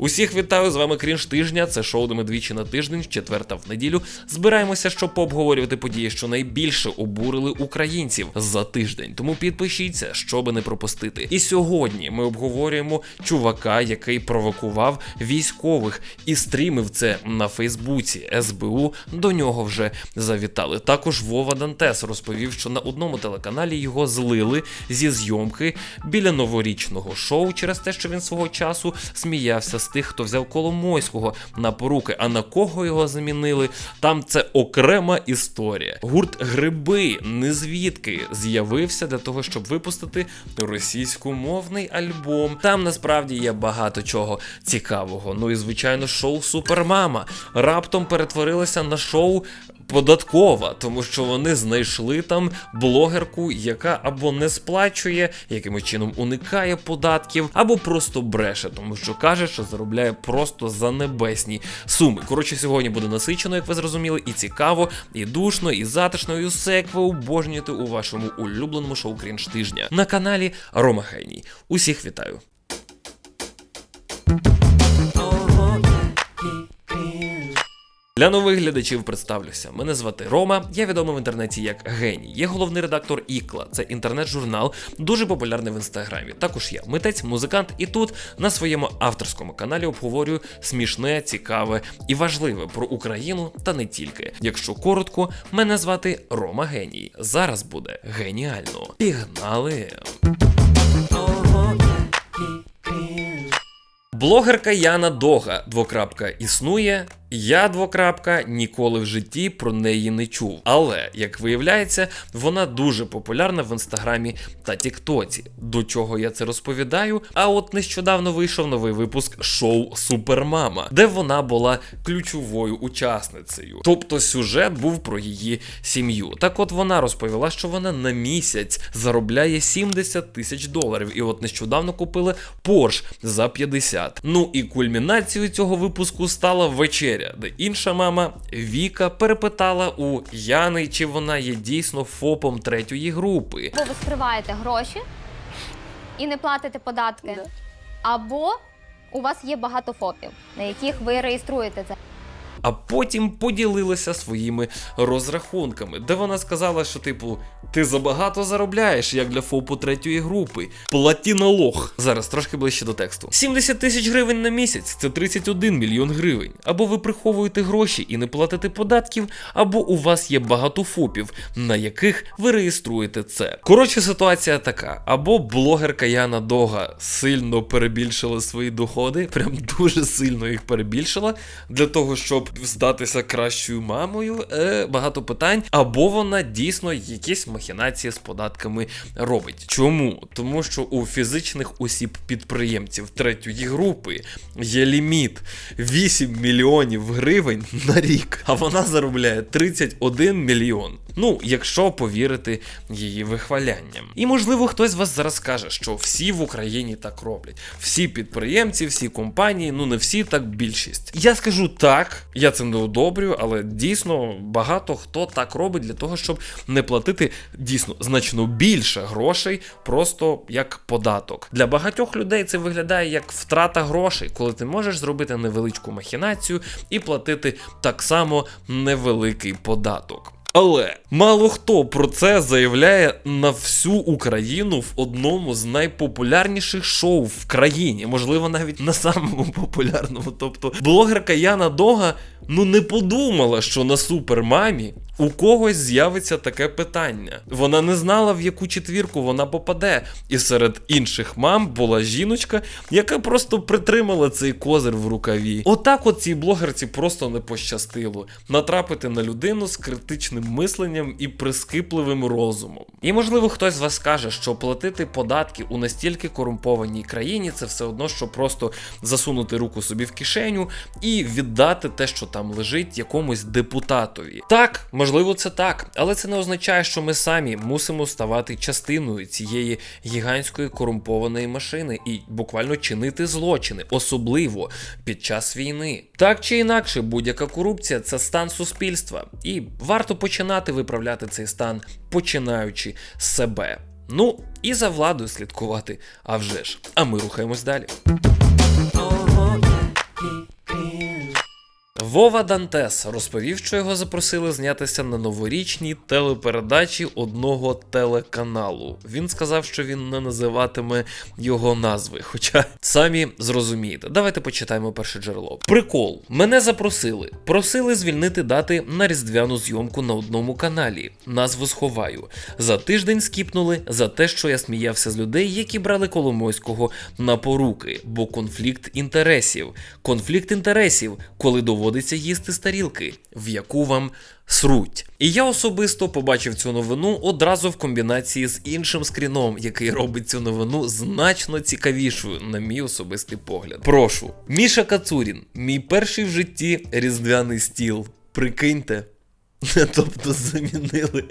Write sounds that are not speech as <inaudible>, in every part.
Усіх вітаю з вами Крінж тижня. Це шоу, де ми двічі на тиждень, четверта в неділю. Збираємося, щоб пообговорювати події, що найбільше обурили українців за тиждень. Тому підпишіться, щоби не пропустити. І сьогодні ми обговорюємо чувака, який провокував військових і стрімив це на Фейсбуці. СБУ до нього вже завітали. Також Вова Дантес розповів, що на одному телеканалі його злили зі зйомки біля новорічного шоу через те, що він свого часу сміявся з тих, хто взяв Коломойського на поруки. А на кого його замінили? Там це окрема історія. Гурт Гриби не звідки з'явився для того, щоб випустити російськомовний альбом. Там насправді є багато чого цікавого. Ну і звичайно, шоу Супермама раптом перетворилося на шоу податкова, тому що вони знайшли там блогерку, яка або не сплачує, якимось чином уникає податків, або просто бреше, тому що каже, що заробляє просто за небесні суми. Коротше, сьогодні буде насичено, як ви зрозуміли, і цікаво, і душно, і затишно, і усе, як ви обожнюєте у вашому улюбленому шоу Крінж тижня на каналі Рома Геній. Усіх вітаю. Для нових глядачів представлюся. Мене звати Рома. Я відомий в інтернеті як геній. Є головний редактор Ікла. Це інтернет-журнал, дуже популярний в інстаграмі. Також я митець, музикант, і тут на своєму авторському каналі обговорюю смішне, цікаве і важливе про Україну та не тільки. Якщо коротко, мене звати Рома Геній. Зараз буде геніально. Пігнали! Блогерка Яна Дога двокрапка існує. Я двокрапка ніколи в житті про неї не чув. Але як виявляється, вона дуже популярна в інстаграмі та Тіктоці. До чого я це розповідаю? А от нещодавно вийшов новий випуск шоу Супермама, де вона була ключовою учасницею. Тобто сюжет був про її сім'ю. Так от вона розповіла, що вона на місяць заробляє 70 тисяч доларів. І от нещодавно купили Порш за 50. Ну і кульмінацією цього випуску стала вечеря, де інша мама Віка перепитала у Яни, чи вона є дійсно ФОПом третьої групи. Або ви скриваєте гроші і не платите податки, або у вас є багато ФОПів, на яких ви реєструєте це. А потім поділилася своїми розрахунками, де вона сказала, що, типу, ти забагато заробляєш, як для ФОПу третьої групи. Платіналог. Зараз трошки ближче до тексту. 70 тисяч гривень на місяць це 31 мільйон гривень. Або ви приховуєте гроші і не платите податків, або у вас є багато ФОПів, на яких ви реєструєте це. Коротше, ситуація така: або блогерка Яна Дога сильно перебільшила свої доходи, прям дуже сильно їх перебільшила для того, щоб здатися кращою мамою. Е, багато питань, або вона дійсно якісь махінації з податками робить. Чому? Тому що у фізичних осіб підприємців третьої групи є ліміт 8 мільйонів гривень на рік, а вона заробляє 31 мільйон. Ну, якщо повірити її вихвалянням. І можливо, хтось з вас зараз скаже, що всі в Україні так роблять. Всі підприємці, всі компанії, ну не всі, так більшість. Я скажу так, я це не одобрюю, але дійсно багато хто так робить для того, щоб не платити дійсно значно більше грошей, просто як податок. Для багатьох людей це виглядає як втрата грошей, коли ти можеш зробити невеличку махінацію і платити так само невеликий податок. Але мало хто про це заявляє на всю Україну в одному з найпопулярніших шоу в країні, можливо, навіть на самому популярному. Тобто, блогерка Яна Дога ну не подумала, що на супермамі у когось з'явиться таке питання. Вона не знала, в яку четвірку вона попаде. І серед інших мам була жіночка, яка просто притримала цей козир в рукаві. Отак от цій блогерці просто не пощастило натрапити на людину з критичним мисленням і прискіпливим розумом. І можливо, хтось з вас скаже, що платити податки у настільки корумпованій країні це все одно, що просто засунути руку собі в кишеню і віддати те, що там лежить, якомусь депутатові. Так, можливо, це так, але це не означає, що ми самі мусимо ставати частиною цієї гігантської корумпованої машини і буквально чинити злочини, особливо під час війни. Так чи інакше, будь-яка корупція це стан суспільства, і варто починати виправляти цей стан, починаючи з себе. Ну і за владою слідкувати, а вже ж. А ми рухаємось далі. Вова Дантес розповів, що його запросили знятися на новорічній телепередачі одного телеканалу. Він сказав, що він не називатиме його назви. Хоча самі зрозумієте. Давайте почитаємо перше джерело. Прикол. Мене запросили. Просили звільнити дати на різдвяну зйомку на одному каналі. Назву сховаю. За тиждень скіпнули за те, що я сміявся з людей, які брали Коломойського на поруки, бо конфлікт інтересів. Конфлікт інтересів, коли доводиться їсти з тарілки, в яку вам сруть. І я особисто побачив цю новину одразу в комбінації з іншим скріном, який робить цю новину значно цікавішою, на мій особистий погляд. Прошу, Міша Кацурін, мій перший в житті різдвяний стіл. Прикиньте. <laughs> Тобто замінили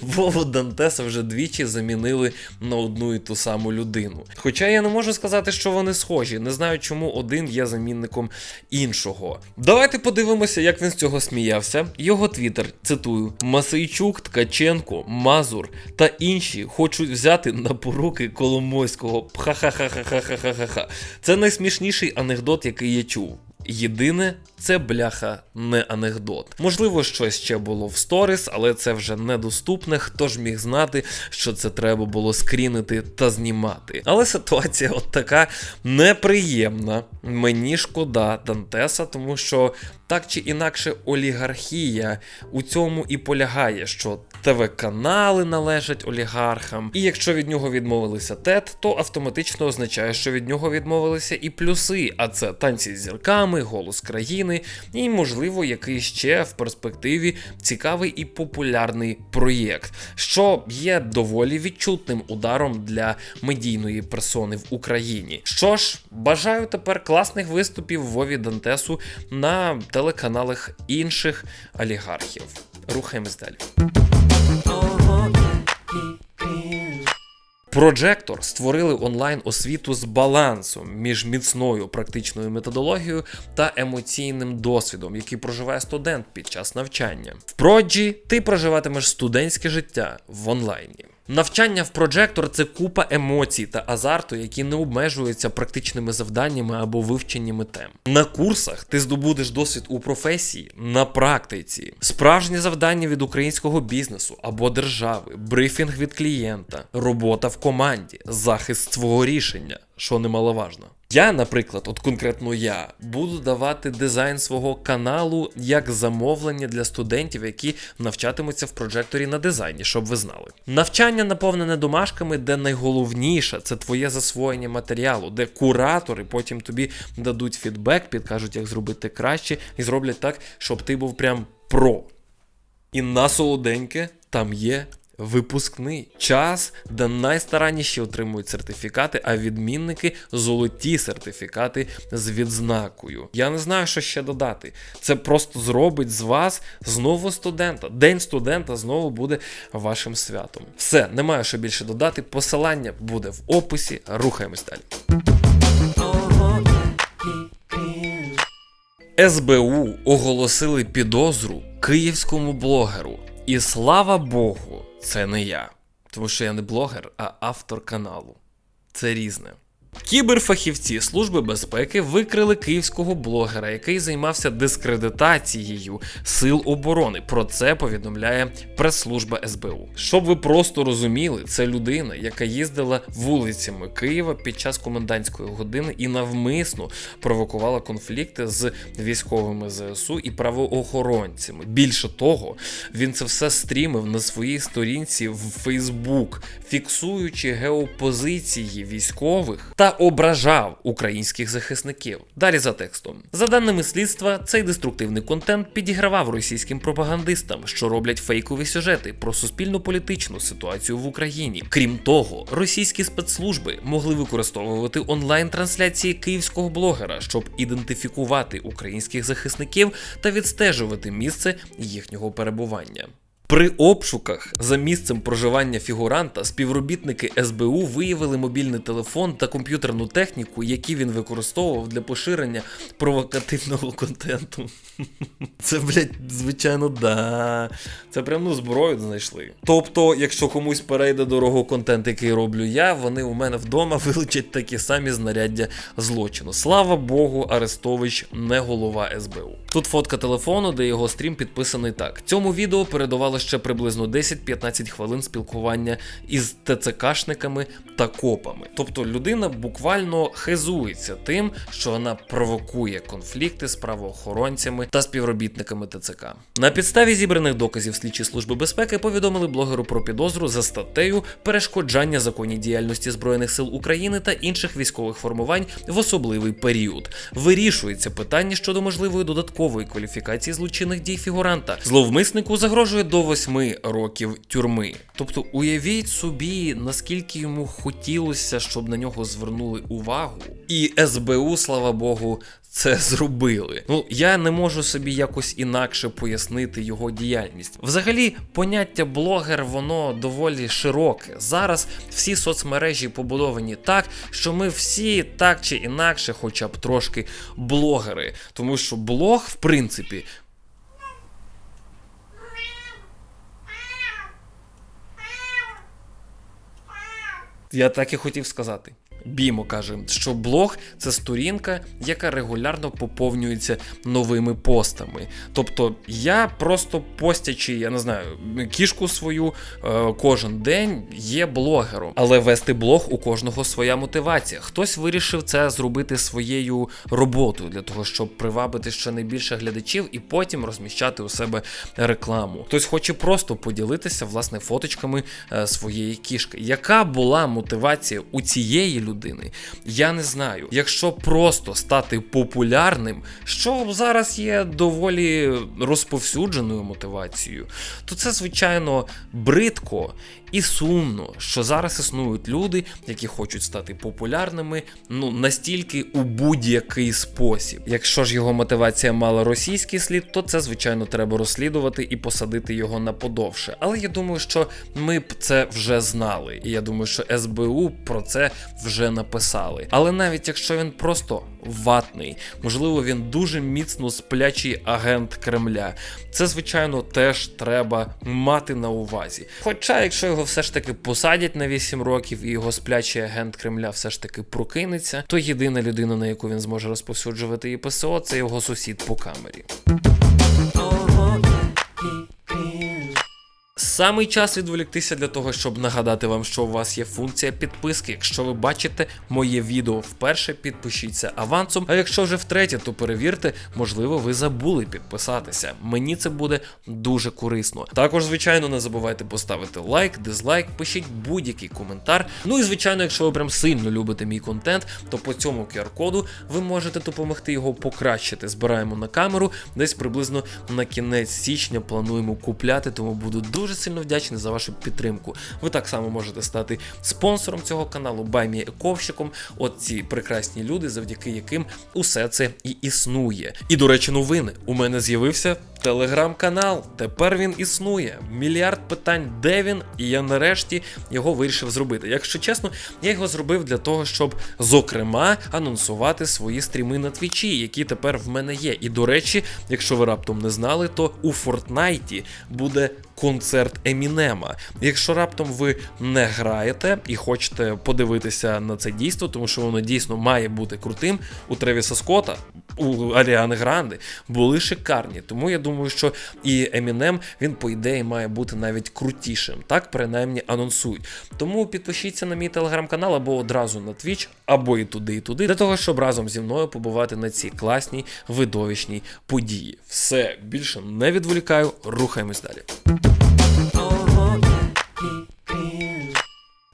Вову Дантеса вже двічі замінили на одну і ту саму людину. Хоча я не можу сказати, що вони схожі. Не знаю, чому один є замінником іншого. Давайте подивимося, як він з цього сміявся. Його твіттер, цитую: Масейчук, Ткаченко, Мазур та інші хочуть взяти на поруки Коломойського. Ха-ха-ха-ха-ха-ха-ха-ха. Це найсмішніший анекдот, який я чув. Єдине, це бляха не анекдот. Можливо, щось ще було в сторіс, але це вже недоступне. Хто ж міг знати, що це треба було скрінити та знімати. Але ситуація от така неприємна. Мені шкода Дантеса, тому що так чи інакше олігархія у цьому і полягає, що ТВ-канали належать олігархам, і якщо від нього відмовилися ТЕТ, то автоматично означає, що від нього відмовилися і плюси, а це танці з зірками, голос країни, і, можливо, який ще в перспективі цікавий і популярний проєкт, що є доволі відчутним ударом для медійної персони в Україні. Що ж, бажаю тепер класних виступів Вові Дантесу на телеканалах інших олігархів. Рухаємось далі. Projector створили онлайн освіту з балансом між міцною практичною методологією та емоційним досвідом, який проживає студент під час навчання. В Проджі ти проживатимеш студентське життя в онлайні. Навчання в проджектор – це купа емоцій та азарту, які не обмежуються практичними завданнями або вивченнями тем. На курсах ти здобудеш досвід у професії на практиці, справжні завдання від українського бізнесу або держави, брифінг від клієнта, робота в команді, захист свого рішення, що немаловажно. Я, наприклад, от конкретно я, буду давати дизайн свого каналу як замовлення для студентів, які навчатимуться в прожекторі на дизайні, щоб ви знали. Навчання наповнене домашками, де найголовніше це твоє засвоєння матеріалу, де куратори потім тобі дадуть фідбек, підкажуть, як зробити краще, і зроблять так, щоб ти був прям про. І на солоденьке там є випускний час, де найстаранніші отримують сертифікати, а відмінники золоті сертифікати з відзнакою. Я не знаю, що ще додати. Це просто зробить з вас знову студента. День студента знову буде вашим святом. Все, немає що більше додати. Посилання буде в описі. Рухаємось далі. СБУ оголосили підозру київському блогеру. І слава Богу, це не я. Тому що я не блогер, а автор каналу. Це різне. Кіберфахівці Служби безпеки викрили київського блогера, який займався дискредитацією сил оборони. Про це повідомляє прес-служба СБУ. Щоб ви просто розуміли, це людина, яка їздила вулицями Києва під час комендантської години і навмисно провокувала конфлікти з військовими ЗСУ і правоохоронцями. Більше того, він це все стрімив на своїй сторінці в Фейсбук, фіксуючи геопозиції військових та ображав українських захисників. Далі за текстом. За даними слідства, цей деструктивний контент підігравав російським пропагандистам, що роблять фейкові сюжети про суспільно-політичну ситуацію в Україні. Крім того, російські спецслужби могли використовувати онлайн-трансляції київського блогера, щоб ідентифікувати українських захисників та відстежувати місце їхнього перебування. При обшуках за місцем проживання фігуранта співробітники СБУ виявили мобільний телефон та комп'ютерну техніку, які він використовував для поширення провокативного контенту. <laughs> Це, блядь, звичайно, да. Це прям ну зброю знайшли. Тобто, якщо комусь перейде дорого контент, який роблю я, вони у мене вдома <laughs> вилучать такі самі знаряддя злочину. Слава Богу, Арестович не голова СБУ. Тут фотка телефону, де його стрім підписаний так. Цьому відео передувало ще приблизно 10-15 хвилин спілкування із ТЦКшниками та копами. Тобто людина буквально хизується тим, що вона провокує конфлікти з правоохоронцями та співробітниками ТЦК. На підставі зібраних доказів слідчі служби безпеки повідомили блогеру про підозру за статтею перешкоджання законній діяльності збройних сил України та інших військових формувань в особливий період. Вирішується питання щодо можливої додаткової кваліфікації злочинних дій фігуранта. Зловмиснику загрожує до 8 років тюрми. Тобто, уявіть собі, наскільки йому хотілося, щоб на нього звернули увагу, і СБУ, слава Богу, це зробили. Ну я не можу собі якось інакше пояснити його діяльність. Взагалі, поняття блогер воно доволі широке. Зараз всі соцмережі побудовані так, що ми всі так чи інакше, хоча б трошки блогери. Тому що блог, в принципі, Я так і хотів сказати. Бімо каже, що блог це сторінка, яка регулярно поповнюється новими постами. Тобто я просто постячи, я не знаю, кішку свою е, кожен день є блогером, але вести блог у кожного своя мотивація. Хтось вирішив це зробити своєю роботою для того, щоб привабити ще не більше глядачів і потім розміщати у себе рекламу. Хтось хоче просто поділитися власне фоточками е, своєї кішки. Яка була мотивація у цієї людини? Людини. Я не знаю. Якщо просто стати популярним, що зараз є доволі розповсюдженою мотивацією, то це, звичайно, бридко і сумно, що зараз існують люди, які хочуть стати популярними ну настільки у будь-який спосіб. Якщо ж його мотивація мала російський слід, то це звичайно треба розслідувати і посадити його на подовше. Але я думаю, що ми б це вже знали, і я думаю, що СБУ про це вже написали. Але навіть якщо він просто ватний, можливо, він дуже міцно сплячий агент Кремля. Це, звичайно, теж треба мати на увазі. Хоча, якщо його все ж таки посадять на 8 років і його сплячий агент Кремля все ж таки прокинеться, то єдина людина, на яку він зможе розповсюджувати ІПСО, це його сусід по камері. Самий час відволіктися для того, щоб нагадати вам, що у вас є функція підписки. Якщо ви бачите моє відео вперше, підпишіться авансом. А якщо вже втретє, то перевірте, можливо, ви забули підписатися. Мені це буде дуже корисно. Також, звичайно, не забувайте поставити лайк, дизлайк, пишіть будь-який коментар. Ну і звичайно, якщо ви прям сильно любите мій контент, то по цьому QR-коду ви можете допомогти його покращити. Збираємо на камеру, десь приблизно на кінець січня плануємо купляти, тому буду дуже сильно вдячний за вашу підтримку. Ви так само можете стати спонсором цього каналу, баймієковщиком. От ці прекрасні люди, завдяки яким усе це і існує. І до речі, новини у мене з'явився. Телеграм-канал, тепер він існує. Мільярд питань, де він, і я нарешті його вирішив зробити. Якщо чесно, я його зробив для того, щоб, зокрема, анонсувати свої стріми на твічі, які тепер в мене є. І до речі, якщо ви раптом не знали, то у Фортнайті буде концерт Емінема. Якщо раптом ви не граєте і хочете подивитися на це дійство, тому що воно дійсно має бути крутим, у Тревіса Скотта, у Аріани Гранди були шикарні. Тому я думаю, що і Емінем він, по ідеї, має бути навіть крутішим. Так принаймні анонсують. Тому підпишіться на мій телеграм-канал або одразу на Twitch, або і туди, і туди, для того, щоб разом зі мною побувати на цій класній видовищній події. Все більше не відволікаю, рухаємось далі.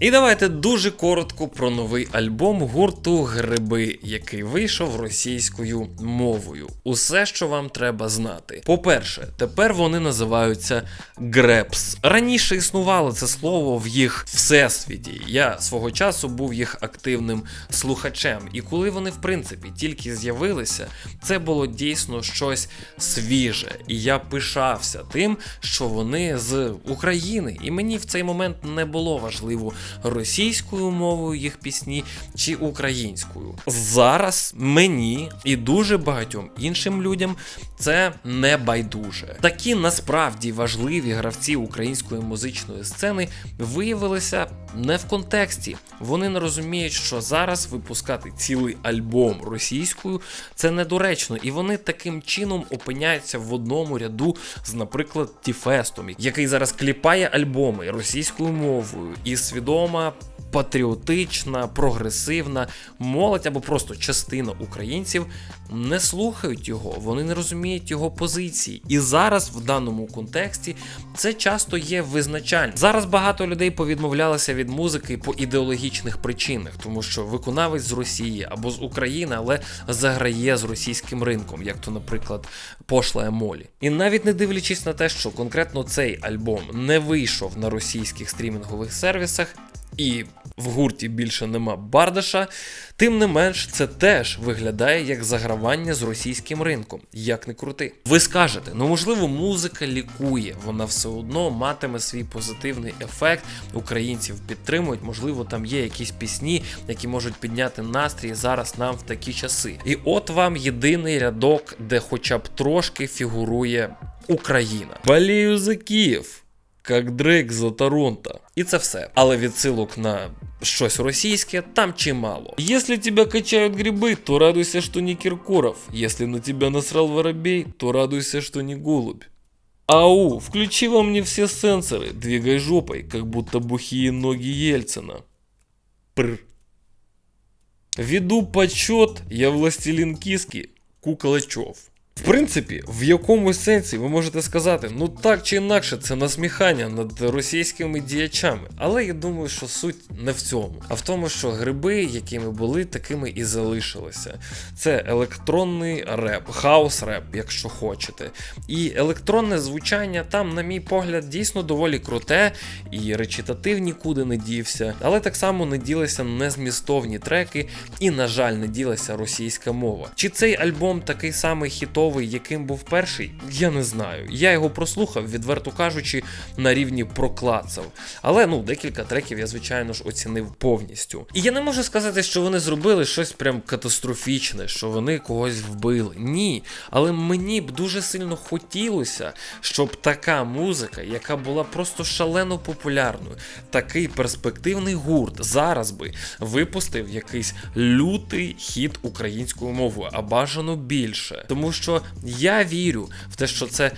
І давайте дуже коротко про новий альбом гурту Гриби, який вийшов російською мовою. Усе, що вам треба знати. По-перше, тепер вони називаються Грепс. Раніше існувало це слово в їх всесвіті. Я свого часу був їх активним слухачем. І коли вони, в принципі, тільки з'явилися, це було дійсно щось свіже. І я пишався тим, що вони з України. І мені в цей момент не було важливо російською мовою їх пісні чи українською. Зараз мені і дуже багатьом іншим людям це не байдуже. Такі насправді важливі гравці української музичної сцени виявилися не в контексті. Вони не розуміють, що зараз випускати цілий альбом російською це недоречно, і вони таким чином опиняються в одному ряду з, наприклад, Тіфестом, який зараз кліпає альбоми російською мовою і свідома. Патріотична, прогресивна молодь або просто частина українців не слухають його, вони не розуміють його позиції. І зараз в даному контексті це часто є визначальним. Зараз багато людей повідмовлялися від музики по ідеологічних причинах, тому що виконавець з Росії або з України, але заграє з російським ринком, як то, наприклад, пошла Емолі. І навіть не дивлячись на те, що конкретно цей альбом не вийшов на російських стрімінгових сервісах. І в гурті більше нема бардаша, тим не менш, це теж виглядає як загравання з російським ринком, як не крути. Ви скажете, ну можливо, музика лікує, вона все одно матиме свій позитивний ефект. Українців підтримують, можливо, там є якісь пісні, які можуть підняти настрій зараз нам в такі часи. І от вам єдиний рядок, де хоча б трошки фігурує Україна. Болію за Київ як Дрейк за Торонто. І це все. Але відсилок на щось російське там чимало. Если тебя качают грибы, то радуйся, что не Киркоров. Если на тебя насрал воробей, то радуйся, что не голубь. Ау, включи во мне все сенсоры, двигай жопой, как будто бухие ноги Ельцина. Пр. Веду почет, я властелин киски, Куколачов. В принципі, в якомусь сенсі ви можете сказати, ну так чи інакше, це насміхання над російськими діячами. Але я думаю, що суть не в цьому, а в тому, що гриби, якими були, такими і залишилися. Це електронний реп, хаус реп, якщо хочете. І електронне звучання там, на мій погляд, дійсно доволі круте, і речитатив нікуди не дівся, але так само не ділися незмістовні треки, і, на жаль, не ділася російська мова. Чи цей альбом такий самий хітовий? Яким був перший, я не знаю. Я його прослухав, відверто кажучи, на рівні проклацав. Але ну декілька треків я, звичайно ж, оцінив повністю. І я не можу сказати, що вони зробили щось прям катастрофічне, що вони когось вбили. Ні. Але мені б дуже сильно хотілося, щоб така музика, яка була просто шалено популярною, такий перспективний гурт зараз би випустив якийсь лютий хіт українською мовою, а бажано більше. Тому що я вірю в те, що це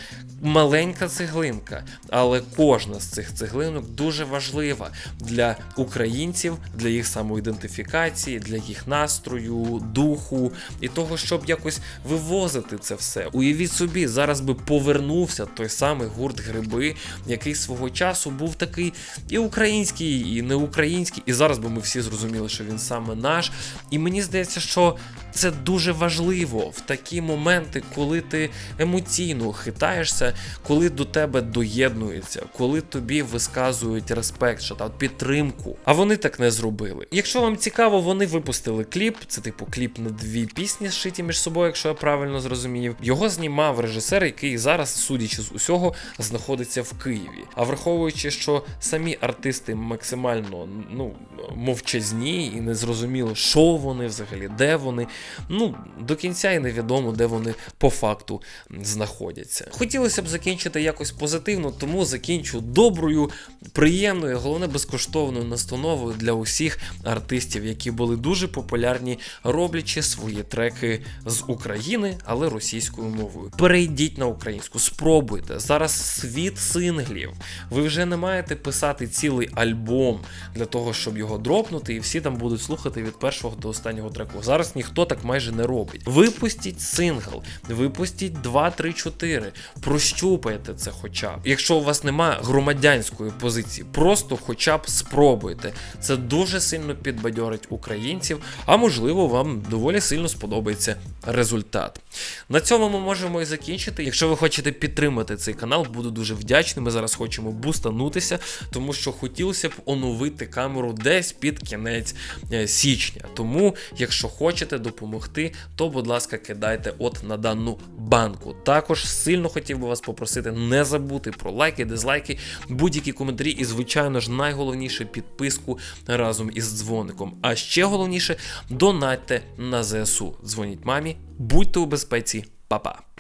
маленька цеглинка, але кожна з цих цеглинок дуже важлива для українців, для їх самоідентифікації, для їх настрою, духу і того, щоб якось вивозити це все. Уявіть собі, зараз би повернувся той самий гурт гриби, який свого часу був такий і український, і не український. І зараз би ми всі зрозуміли, що він саме наш. І мені здається, що це дуже важливо в такі моменти, коли ти емоційно хитаєшся, коли до тебе доєднуються, коли тобі висказують респект, що та підтримку. А вони так не зробили. Якщо вам цікаво, вони випустили кліп. Це типу кліп на дві пісні, зшиті між собою, якщо я правильно зрозумів. Його знімав режисер, який зараз, судячи з усього, знаходиться в Києві. А враховуючи, що самі артисти максимально ну мовчазні і не зрозуміло, що вони взагалі, де вони. Ну до кінця і невідомо, де вони по факту знаходяться. Хотілося б закінчити якось позитивно, тому закінчу доброю, приємною, головне безкоштовною настановою для усіх артистів, які були дуже популярні, роблячи свої треки з України, але російською мовою. Перейдіть на українську, спробуйте. Зараз світ синглів. Ви вже не маєте писати цілий альбом для того, щоб його дропнути, і всі там будуть слухати від першого до останнього треку. Зараз ніхто так майже не робить. Випустіть сингл, випустіть 2, 3, 4. Прощупайте це хоча б. Якщо у вас немає громадянської позиції, просто хоча б спробуйте. Це дуже сильно підбадьорить українців, а можливо, вам доволі сильно сподобається результат. На цьому ми можемо і закінчити. Якщо ви хочете підтримати цей канал, буду дуже вдячний. Ми зараз хочемо бустанутися, тому що хотілося б оновити камеру десь під кінець е, січня. Тому, якщо хочете допомогти, то будь ласка, кидайте от на дану банку. Також сильно хотів би вас попросити не забути про лайки, дизлайки, будь-які коментарі і, звичайно ж, найголовніше підписку разом із дзвоником. А ще головніше, донатьте на ЗСУ. Дзвоніть мамі, будьте у безпеці, Па-па.